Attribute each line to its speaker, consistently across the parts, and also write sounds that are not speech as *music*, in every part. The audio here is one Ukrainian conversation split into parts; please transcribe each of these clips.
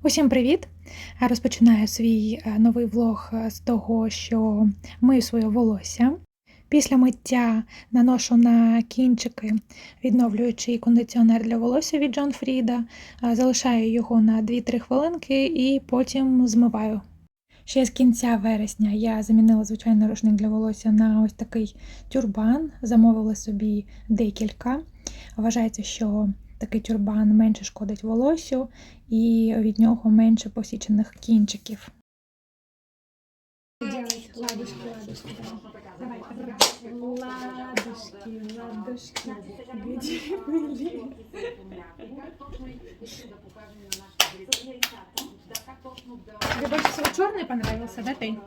Speaker 1: Усім привіт! Розпочинаю свій е, новий влог е, з того, що мию своє волосся. Після миття наношу на кінчики відновлюючий кондиціонер для волосся від Джон Фріда, е, залишаю його на 2-3 хвилинки і потім змиваю. Ще з кінця вересня я замінила звичайний рушник для волосся на ось такий тюрбан, замовила собі декілька. Вважається, що такий тюрбан менше шкодить волосю і від нього менше посічених кінчиків. Ладушки, ладушки, давай. Ладушки, ладушки, где были? Тебе больше всего черный понравился, да, ты?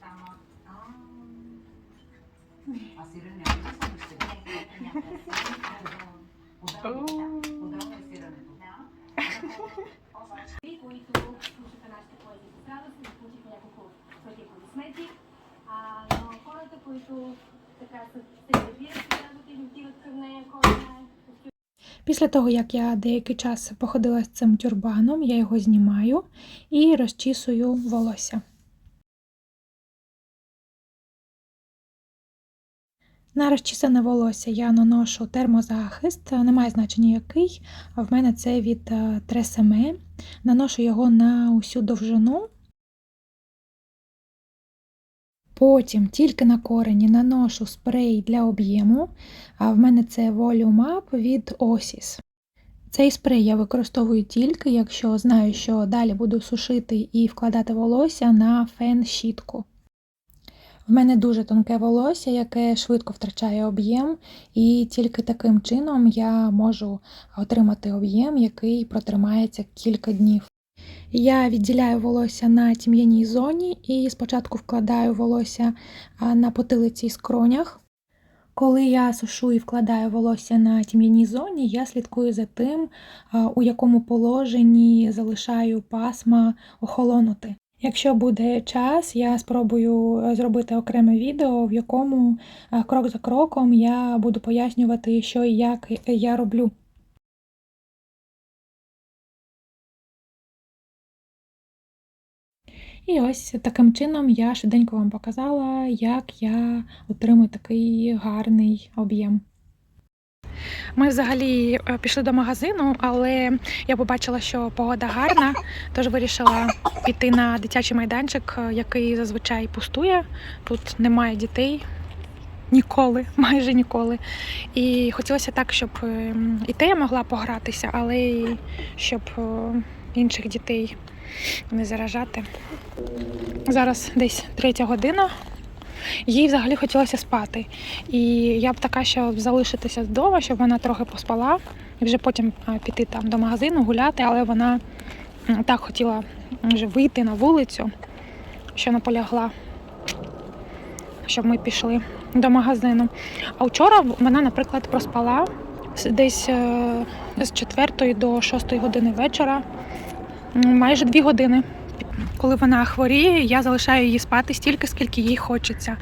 Speaker 2: А
Speaker 3: аплодисменти. А, но хората, които така се не отиват към нея, знае.
Speaker 1: Після того, як я деякий час походила з цим тюрбаном, я його знімаю і розчісую волосся. На розчісане волосся я наношу термозахист, немає значення який, в мене це від е, Тресеме. Наношу його на усю довжину. Потім тільки на корені наношу спрей для об'єму, а в мене це Volume Up від Osis. Цей спрей я використовую тільки, якщо знаю, що далі буду сушити і вкладати волосся на фен-щітку. В мене дуже тонке волосся, яке швидко втрачає об'єм, і тільки таким чином я можу отримати об'єм, який протримається кілька днів. Я відділяю волосся на тім'яній зоні і спочатку вкладаю волосся на потилиці і скронях. Коли я сушу і вкладаю волосся на тім'яній зоні, я слідкую за тим, у якому положенні залишаю пасма охолонути. Якщо буде час, я спробую е, зробити окреме відео, в якому е, крок за кроком я буду пояснювати, що і як я роблю. І ось таким чином я швиденько вам показала, як я отримую такий гарний об'єм. Ми взагалі е, пішли до магазину, але я побачила, що погода гарна, тож вирішила піти на дитячий майданчик, е, який зазвичай пустує. Тут немає дітей ніколи, *laughs* майже ніколи. І хотілося так, щоб е, і те я могла погратися, але й щоб інших дітей не заражати. Зараз десь третя година. Їй взагалі хотілося спати. І я б така, щоб залишитися вдома, щоб вона трохи поспала і вже потім піти там до магазину гуляти, але вона так хотіла вже вийти на вулицю, що наполягла, щоб ми пішли до магазину. А вчора вона, наприклад, проспала десь е, з 4 до 6 години вечора, майже 2 години. Коли вона хворіє, я залишаю її спати стільки, скільки їй хочеться.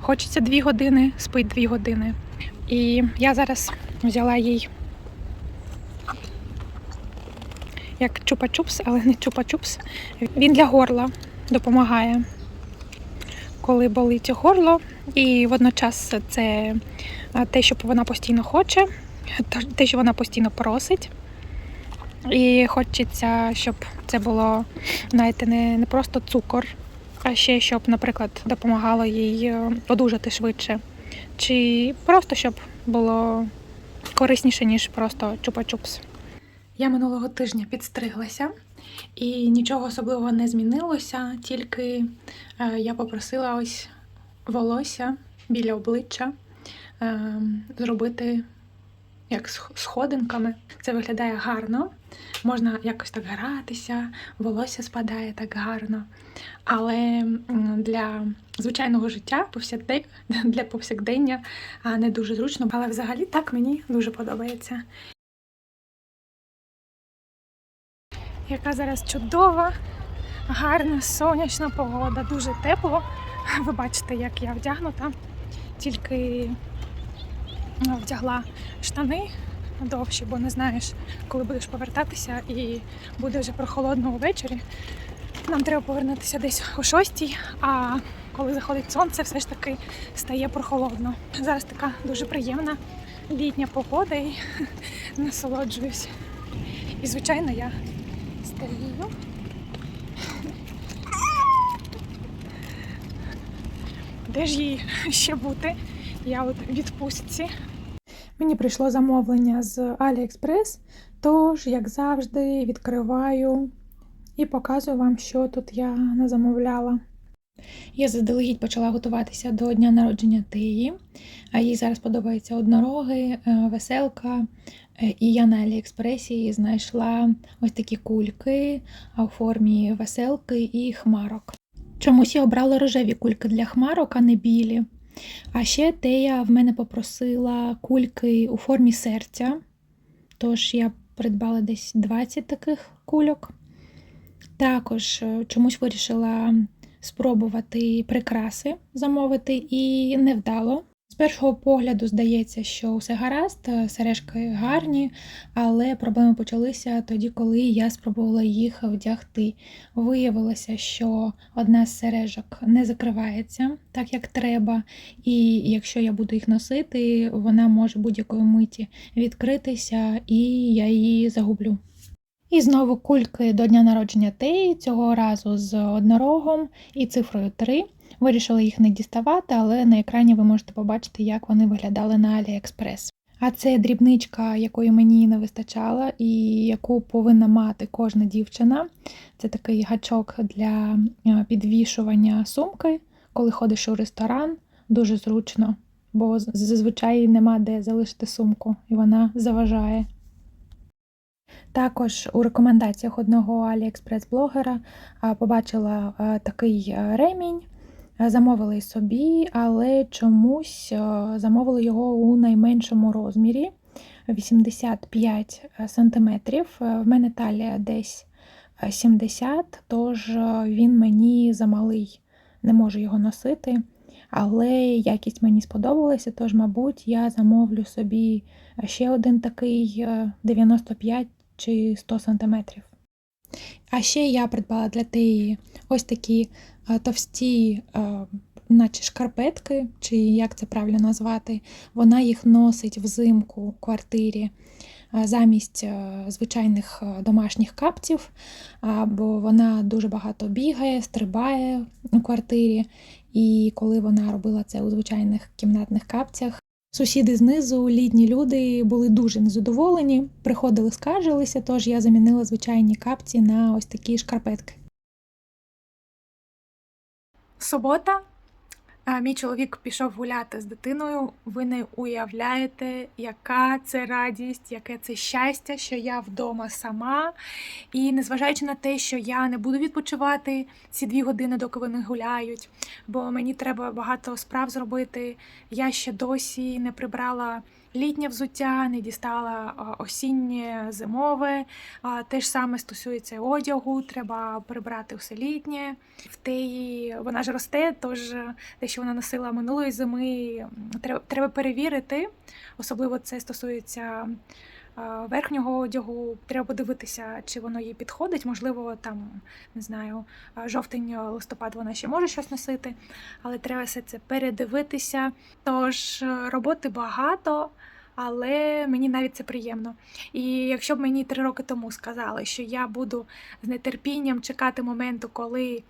Speaker 1: Хочеться дві години, спить дві години. І я зараз взяла їй як чупа-чупс, але не чупа-чупс. Він для горла допомагає, коли болить горло. І водночас це те, що вона постійно хоче, те, що вона постійно просить. І хочеться, щоб це було, знаєте, не, не просто цукор, а ще щоб, наприклад, допомагало їй е, одужати швидше. Чи просто щоб було корисніше, ніж просто чупа-чупс. Я минулого тижня підстриглася і нічого особливого не змінилося, тільки е, я попросила ось волосся біля обличчя е, зробити як сх- сходинками. Це виглядає гарно. Можна якось так гратися, волосся спадає так гарно. Але для звичайного життя, *laughs* для повсякдення не дуже зручно. Але взагалі так мені дуже подобається. Яка зараз чудова, гарна сонячна погода, дуже тепло. Ви бачите, як я вдягнута. Тільки вдягла штани довші, бо не знаєш, коли будеш повертатися, і буде вже прохолодно увечері. Нам треба повернутися десь о 6, а коли заходить сонце, все ж таки стає прохолодно. Зараз така дуже приємна літня погода і *laughs* насолоджуюсь. І, звичайно, я старію. Де ж їй ще бути? Я от відпустці. Мені прийшло замовлення з AliExpress, тож, як завжди, відкриваю і показую вам, що тут я назамовляла. Я заздалегідь почала готуватися до дня народження Теї, а їй зараз подобаються однороги, е, веселка. Е, І я на Аліекспресі знайшла ось такі кульки у формі веселки і хмарок. Чомусь я обрала рожеві кульки для хмарок, а не білі. А ще Тея в мене попросила кульки у формі серця. Тож я придбала десь 20 таких кульок. Також е, чомусь вирішила спробувати прикраси замовити і невдало. З першого погляду здається, що все гаразд, е, сережки гарні, але проблеми почалися тоді, коли я спробувала їх вдягти. Виявилося, що одна з сережок не закривається так, як треба, і якщо я буду їх носити, вона може будь-якої миті відкритися, і я її загублю. І знову кульки до дня народження Теї, цього разу з однорогом і цифрою 3. Вирішила їх не діставати, але на екрані ви можете побачити, як вони виглядали на AliExpress. А це дрібничка, якої мені не вистачало, і яку повинна мати кожна дівчина. Це такий гачок для е, підвішування сумки, коли ходиш у ресторан. Дуже зручно, бо зазвичай нема де залишити сумку, і вона заважає. Також у рекомендаціях одного Аліекспрес-блогера побачила такий ремінь, замовила собі, але чомусь а, замовила його у найменшому розмірі 85 сантиметрів. В мене талія десь 70, тож він мені замалий, не можу його носити. Але якість мені сподобалася, тож, мабуть, я замовлю собі ще один такий е, 95 чи 100 сантиметрів. А ще я придбала для Теї ось такі е, товсті, е, наче шкарпетки, чи як це правильно назвати. Вона їх носить взимку у квартирі е, замість звичайних домашніх капців, бо вона дуже багато бігає, стрибає у квартирі. І коли вона робила це у звичайних кімнатних капцях, Сусіди знизу, літні люди, були дуже незадоволені, приходили, скаржилися, тож я замінила звичайні капці на ось такі шкарпетки. Субота. Мій чоловік пішов гуляти з дитиною. Ви не уявляєте, яка це радість, яке це щастя, що я вдома сама. І незважаючи на те, що я не буду відпочивати ці дві години, доки вони гуляють, бо мені треба багато справ зробити. Я ще досі не прибрала літнє взуття, не дістала осіннє, зимове. Те ж саме стосується одягу, треба прибрати все літнє. В теї вона ж росте, тож те, що вона носила минулої зими, треба перевірити. Особливо це стосується. А, Верхнього одягу треба подивитися, чи воно їй підходить. Можливо, там не знаю, жовтень, листопад вона ще може щось носити, але треба все це передивитися. Тож е, роботи багато, але мені навіть це приємно. І якщо б мені три роки тому сказали, що я буду з нетерпінням чекати моменту, коли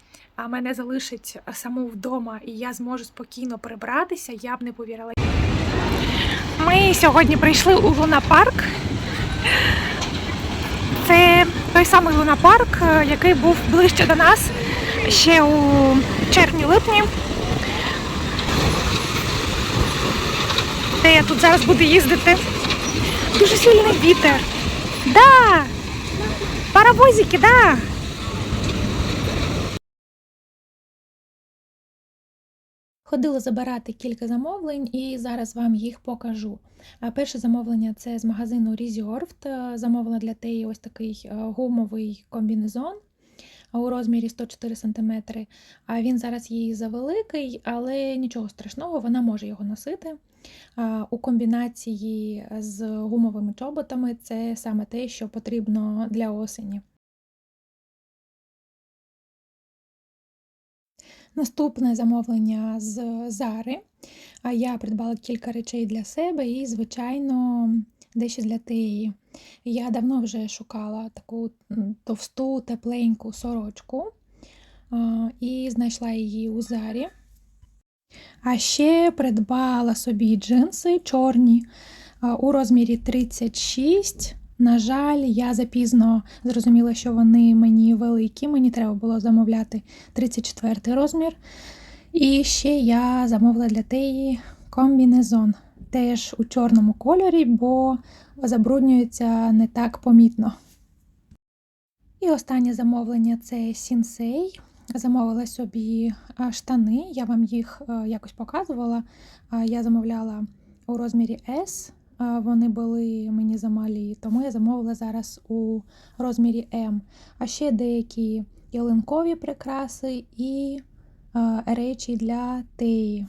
Speaker 1: мене залишить саму вдома і я зможу спокійно прибратися, я б не повірила. Ми сьогодні прийшли у лунапарк. Це той самий лунапарк, е, який був ближче до нас ще у червні-липні. Де я тут зараз буду їздити. Дуже сильний вітер. Да! Паровозики, да! Ходила забирати кілька замовлень і зараз вам їх покажу. Перше замовлення це з магазину Reserved. Замовила для Теї ось такий е, гумовий комбінезон. у розмірі 104 см. А він зараз їй завеликий, але нічого страшного, вона може його носити. У комбінації з гумовими чоботами це саме те, що потрібно для осені. Наступне замовлення з Зари. А Я придбала кілька речей для себе і, звичайно, дещо для Теї. Я давно вже шукала таку товсту, тепленьку сорочку і знайшла її у Зарі. А ще придбала собі джинси чорні у розмірі 36. На жаль, я запізно зрозуміла, що вони мені великі. Мені треба було замовляти 34 розмір. І ще я замовила для теї комбінезон. Теж у чорному кольорі, бо забруднюється не так помітно. І останнє замовлення це сінсей. Замовила собі штани, я вам їх е, якось показувала. Я замовляла у розмірі S. Вони були мені замалі, тому я замовила зараз у розмірі M. А ще деякі ялинкові прикраси і речі для теї.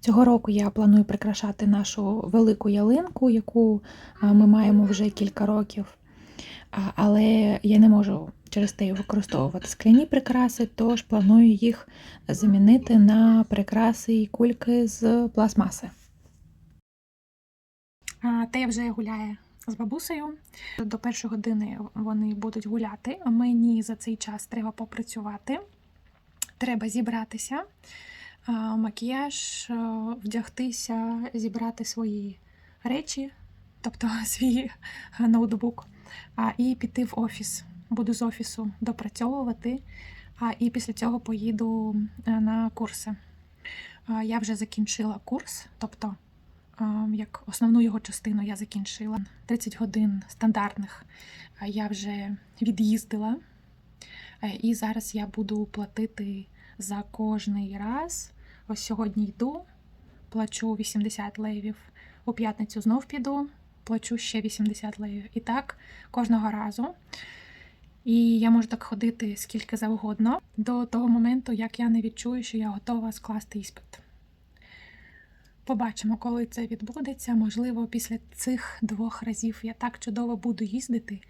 Speaker 1: Цього року я планую прикрашати нашу велику ялинку, яку ми маємо вже кілька років. Але я не можу через те використовувати скляні прикраси, тож планую їх замінити на прикраси і кульки з пластмаси. Тея вже гуляє з бабусею. До першої години вони будуть гуляти. Мені за цей час треба попрацювати. Треба зібратися, макіяж, вдягтися, зібрати свої речі, тобто *laughs* свій ноутбук, і піти в офіс. Буду з офісу допрацьовувати, а, і після цього поїду е, на курси. Я вже закінчила курс, тобто як основну його частину я закінчила. 30 годин стандартних я вже від'їздила. І зараз я буду платити за кожний раз. Ось сьогодні йду, плачу 80 левів. У п'ятницю знов піду, плачу ще 80 левів. І так кожного разу. І я можу так ходити скільки завгодно до того моменту, як я не відчую, що я готова скласти іспит. Побачимо, коли це відбудеться. Можливо, після цих двох разів я так чудово буду їздити,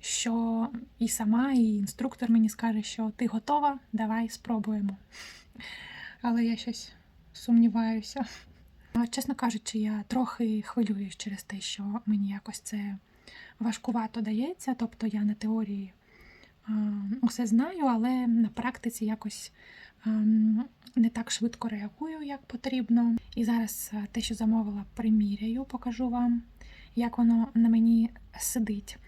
Speaker 1: що і сама, і інструктор мені скаже, що ти готова, давай спробуємо. Але я щось сумніваюся. Чесно кажучи, я трохи хвилююсь через те, що мені якось це важкувато дається. Тобто я на теорії усе знаю, але на практиці якось ем, не так швидко реагую, як потрібно. І зараз е, те, що замовила, приміряю, покажу вам, як воно на мені сидить.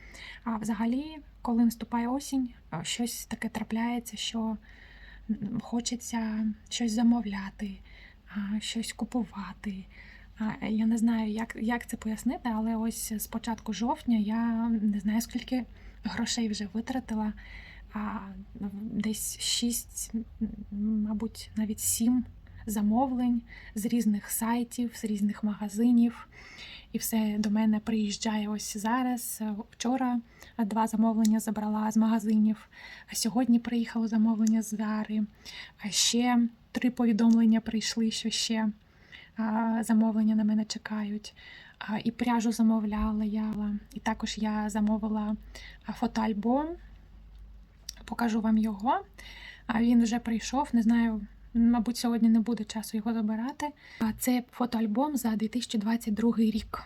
Speaker 1: А взагалі, коли наступає осінь, е, щось таке трапляється, що хочеться щось замовляти, щось купувати. Я не знаю, як, як це пояснити, але ось з початку жовтня я не знаю, скільки грошей вже витратила. А десь 6, мабуть, навіть 7 замовлень з різних сайтів, з різних магазинів. І все до мене приїжджає ось зараз. Вчора два замовлення забрала з магазинів, а сьогодні приїхало замовлення з Зари. А ще три повідомлення прийшли, що ще замовлення на мене чекають. І пряжу замовляла я. І також я замовила фотоальбом. Покажу вам його. А Він вже прийшов, не знаю, мабуть, сьогодні не буде часу його забирати. Це фотоальбом за 2022 рік.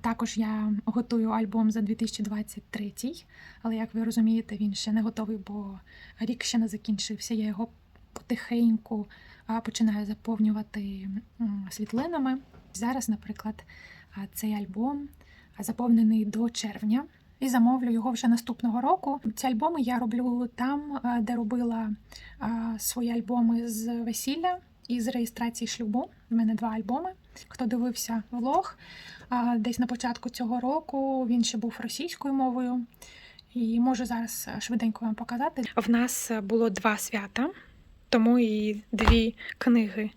Speaker 1: Також я готую альбом за 2023, але як ви розумієте, він ще не готовий, бо рік ще не закінчився. Я його потихеньку починаю заповнювати світлинами. Зараз, наприклад, цей альбом заповнений до червня. І замовлю його вже наступного року. Ці альбоми я роблю там, де робила свої альбоми з весілля і з реєстрації шлюбу. У мене два альбоми. Хто дивився влог десь на початку цього року, він ще був російською мовою. І можу зараз швиденько вам показати. В нас було два свята, тому і дві книги.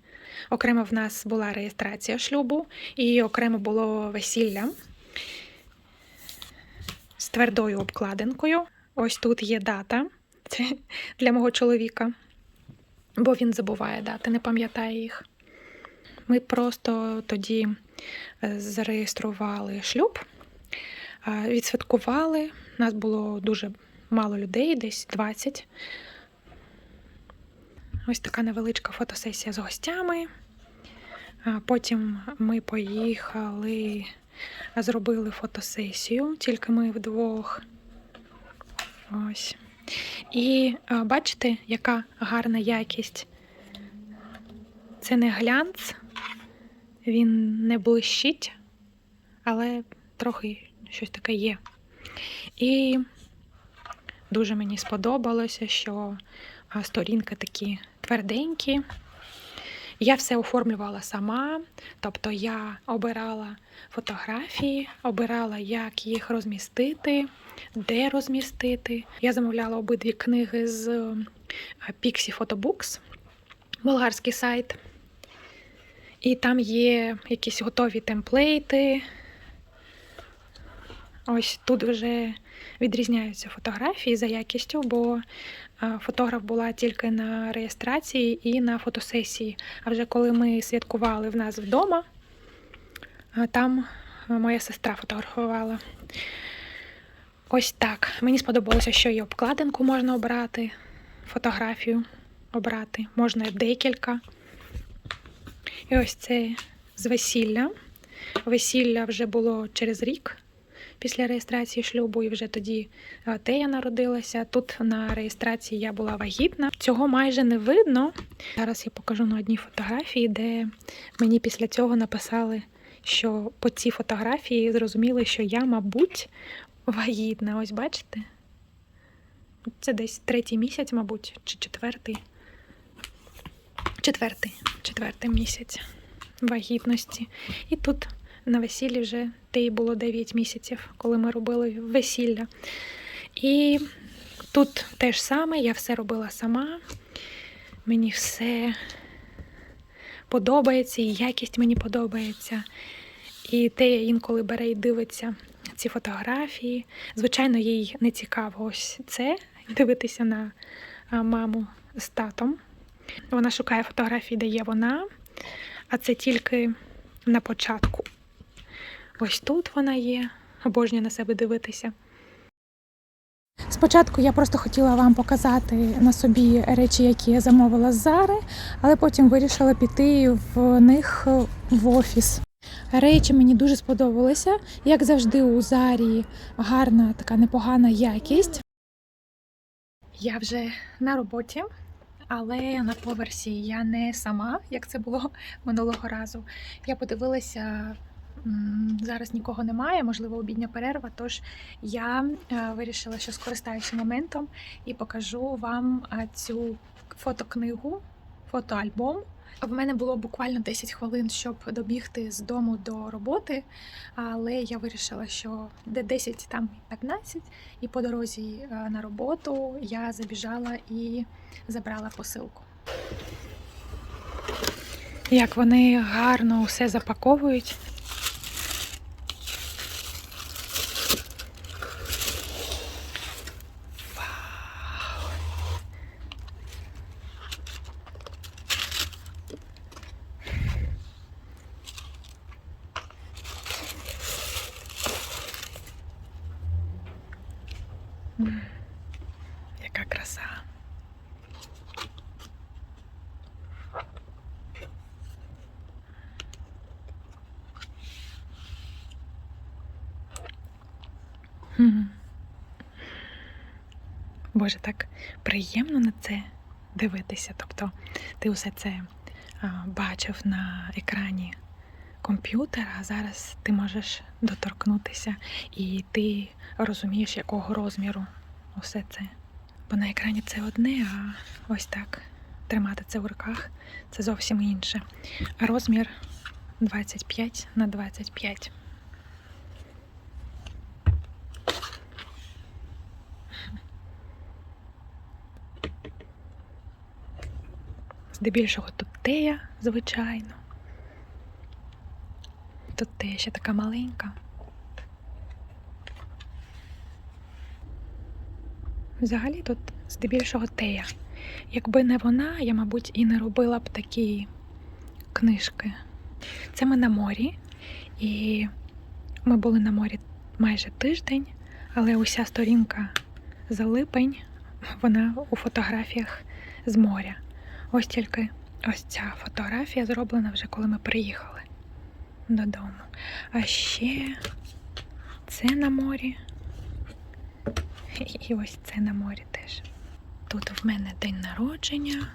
Speaker 1: Окремо в нас була реєстрація шлюбу, і окремо було весілля. з твердою обкладинкою. Ось тут є дата. Для мого чоловіка, бо він забуває дати, не пам'ятає їх. Ми просто тоді е, зареєстрували шлюб, е, відсвяткували. Нас було дуже мало людей, десь 20. Ось така невеличка фотосесія з гостями. Потім ми поїхали, зробили фотосесію, тільки ми вдвох. Ось. І бачите, яка гарна якість. Це не глянц, він не блищить, але трохи щось таке є. І дуже мені сподобалося, що сторінки такі тверденькі. Я все оформлювала сама, тобто я обирала фотографії, обирала, як їх розмістити, де розмістити. Я замовляла обидві книги з е, Pixie Photobooks, болгарський сайт. І там є якісь готові темплейти. Ось тут вже відрізняються фотографії за якістю, бо фотограф була тільки на реєстрації і на фотосесії. А вже коли ми святкували в нас вдома, там моя сестра фотографувала. Ось так. Мені сподобалося, що і обкладинку можна обрати, фотографію обрати, можна декілька. І ось це з весілля. Весілля вже було через рік після реєстрації шлюбу, і вже тоді е, Тея народилася. Тут на реєстрації я була вагітна. Цього майже не видно. Зараз я покажу на одній фотографії, де мені після цього написали, що по цій фотографії зрозуміли, що я, мабуть, вагітна. Ось бачите? Це десь третій місяць, мабуть, чи четвертий. Четвертий, четвертий місяць вагітності. І тут на весіллі вже те було 9 місяців, коли ми робили весілля. І тут те ж саме, я все робила сама. Мені все подобається, і якість мені подобається. І те інколи бере і дивиться ці фотографії. Звичайно, їй не цікаво ось це *laughs* дивитися на маму з татом. Вона шукає фотографії, де є вона, а це тільки на початку. Ось тут вона є. Обожнюю на себе дивитися. Спочатку я просто хотіла вам показати на собі речі, які я замовила з Зари, але потім вирішила піти в них в офіс. Речі мені дуже сподобалися. Як завжди, у Зарі гарна, така непогана якість. Я вже на роботі, але на поверсі я не сама, як це було *laughs* минулого разу. Я подивилася. Зараз нікого немає, можливо, обідня перерва. Тож я е, вирішила, що скористаюся моментом і покажу вам е, цю фотокнигу, фотоальбом. В мене було буквально 10 хвилин, щоб добігти з дому до роботи, але я вирішила, що де 10, там 15, і по дорозі е, на роботу я забіжала і забрала посилку. Як вони гарно все запаковують. М, Яка краса. М. Боже, так приємно на це дивитися. Тобто ти усе це бачив на екрані комп'ютера, а зараз ти можеш доторкнутися і ти розумієш, якого розміру усе це. Бо на екрані це одне, а ось так тримати це в руках це зовсім інше. Розмір 25 на 25. Здебільшого тут тея, звичайно. Тут тея ще така маленька. Взагалі тут здебільшого тея. Якби не вона, я, мабуть, і не робила б такі книжки. Це ми на морі, і ми були на морі майже тиждень, але уся сторінка за липень, вона у фотографіях з моря. Ось тільки ось ця фотографія зроблена вже коли ми приїхали додому. А ще це на морі. І ось це на морі теж. Тут в мене день народження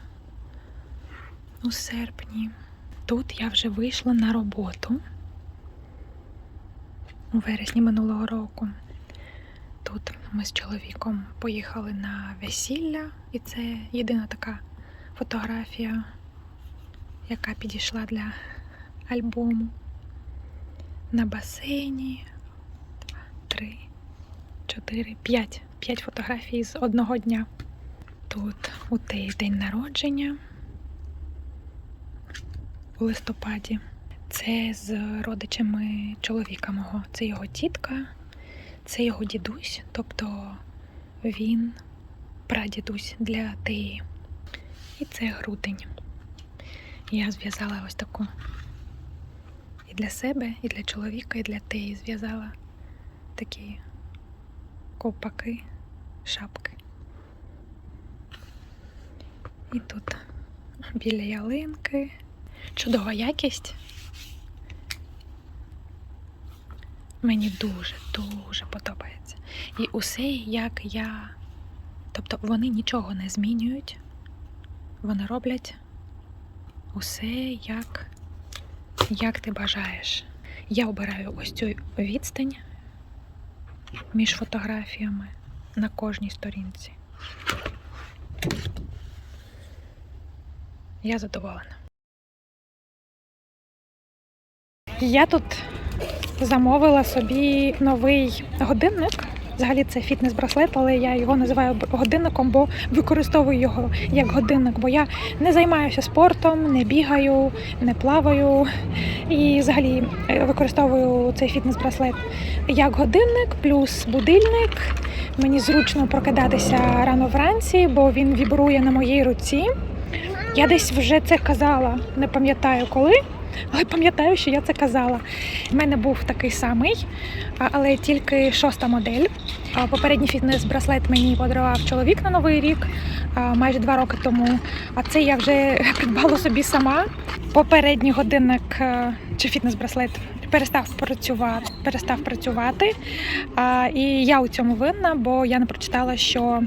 Speaker 1: у серпні. Тут я вже вийшла на роботу у вересні минулого року. Тут ми з чоловіком поїхали на весілля, і це єдина така фотографія, яка підійшла для альбому. На басейні. Три, чотири, п'ять. П'ять фотографій з одного дня. Тут у той день народження у листопаді. Це з родичами чоловіка мого. Це його тітка, це його дідусь, тобто він прадідусь для Теї. І це грудень. Я зв'язала ось таку і для себе, і для чоловіка, і для Теї зв'язала такі ковпаки, шапки. І тут біля ялинки. Чудова якість. Мені дуже, дуже подобається. І усе, як я. Тобто вони нічого не змінюють. Вони роблять усе як, як ти бажаєш. Я обираю ось цю відстань між фотографіями на кожній сторінці. Я задоволена. Я тут замовила собі новий годинник. Взагалі це фітнес-браслет, але я його називаю годинником, бо використовую його як годинник, бо я не займаюся спортом, не бігаю, не плаваю і взагалі е, використовую цей фітнес-браслет як годинник, плюс будильник. Мені зручно прокидатися рано вранці, бо він вібрує на моїй руці. Я десь вже це казала, не пам'ятаю коли, але пам'ятаю, що я це казала. У мене був такий самий, але тільки шоста модель. Попередній фітнес-браслет мені подарував чоловік на новий рік майже два роки тому. А це я вже *laughs* придбала собі сама. Попередній годинник е, чи фітнес-браслет перестав працювати, перестав працювати. А, і я у цьому винна, бо я не прочитала, що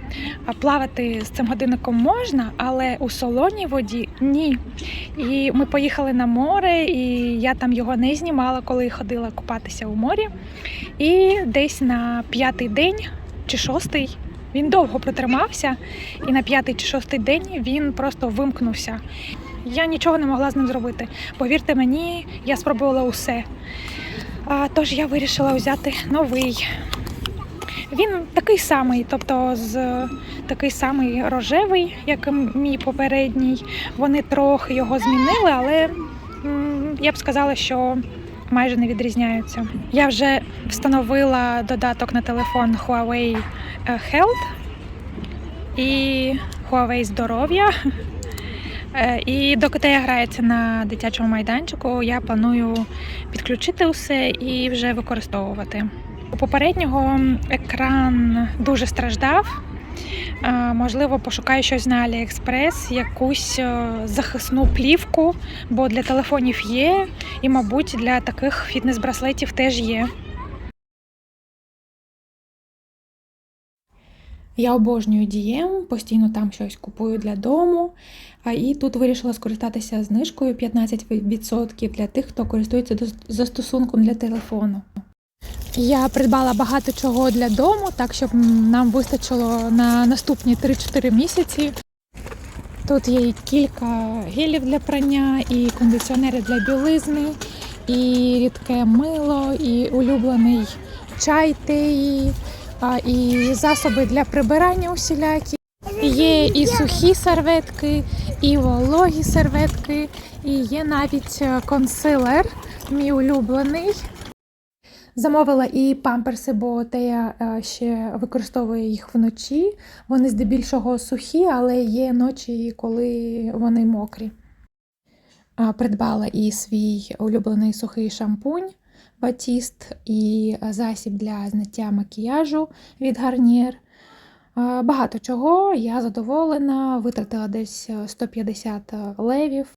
Speaker 1: плавати з цим годинником можна, але у солоній воді ні. І ми поїхали на море, і я там його не знімала, коли ходила купатися у морі. І десь на п'ятий день чи шостий він довго протримався, і на п'ятий чи шостий день він просто вимкнувся. Я нічого не могла з ним зробити. Повірте мені, я спробувала усе. А, тож я вирішила взяти новий. Він такий самий, тобто з такий самий рожевий, як мій попередній. Вони трохи його змінили, але я б сказала, що майже не відрізняються. Я вже встановила додаток на телефон Huawei е, Health і Huawei Здоров'я. Е, І доки Тея грається на дитячому майданчику, я планую підключити усе і вже використовувати. У попереднього екран дуже страждав. Е, Можливо, пошукаю щось на AliExpress, якусь е, захисну плівку, бо для телефонів є, і, мабуть, для таких фітнес-браслетів теж є. Я обожнюю дієм, постійно там щось купую для дому. А і тут вирішила скористатися знижкою 15% для тих, хто користується застосунком для телефону. Я придбала багато чого для дому, так щоб нам вистачило на наступні 3-4 місяці. Тут є і кілька гелів для прання, і кондиціонери для білизни, і рідке мило, і улюблений чай теї, і засоби для прибирання усілякі. Є і сухі серветки, і вологі серветки, і є навіть е, консилер, мій улюблений. Замовила і памперси, бо Тея е, ще використовує їх вночі. Вони здебільшого сухі, але є ночі, коли вони мокрі. Придбала і свій улюблений сухий шампунь Батіст, і засіб для зняття макіяжу від Гарнір. Багато чого, я задоволена, витратила десь е, 150 левів.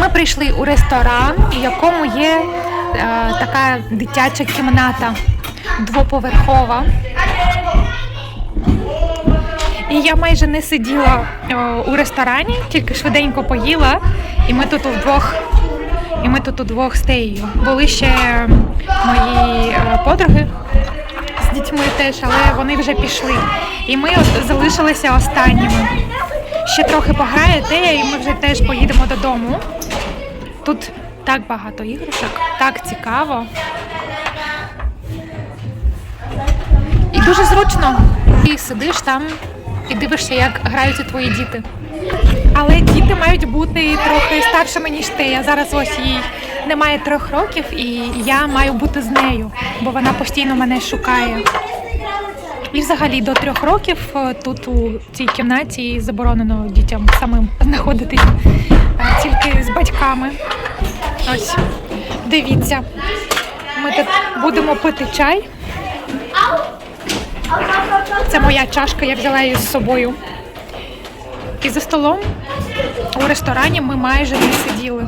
Speaker 1: Ми прийшли у ресторан, в якому є е, така дитяча кімната двоповерхова. І я майже не сиділа е, у ресторані, тільки швиденько поїла, і ми тут удвох. І ми тут удвох з Теєю. Були ще мої е, подруги з дітьми теж, але вони вже пішли. І ми от залишилися останніми. Ще трохи пограє Тея, і ми вже теж поїдемо додому. Тут так багато іграшок, так цікаво. І дуже зручно. Ти сидиш там і дивишся, як граються твої діти. Але діти мають бути трохи старшими, ніж ти. Я зараз ось їй немає трьох років, і я маю бути з нею, бо вона постійно мене шукає. І взагалі до трьох років е, тут у цій кімнаті заборонено дітям самим знаходитись е, тільки з батьками. Ось, дивіться, ми тут будемо пити чай. Це моя чашка, я взяла її з собою. І за столом у ресторані ми майже не сиділи.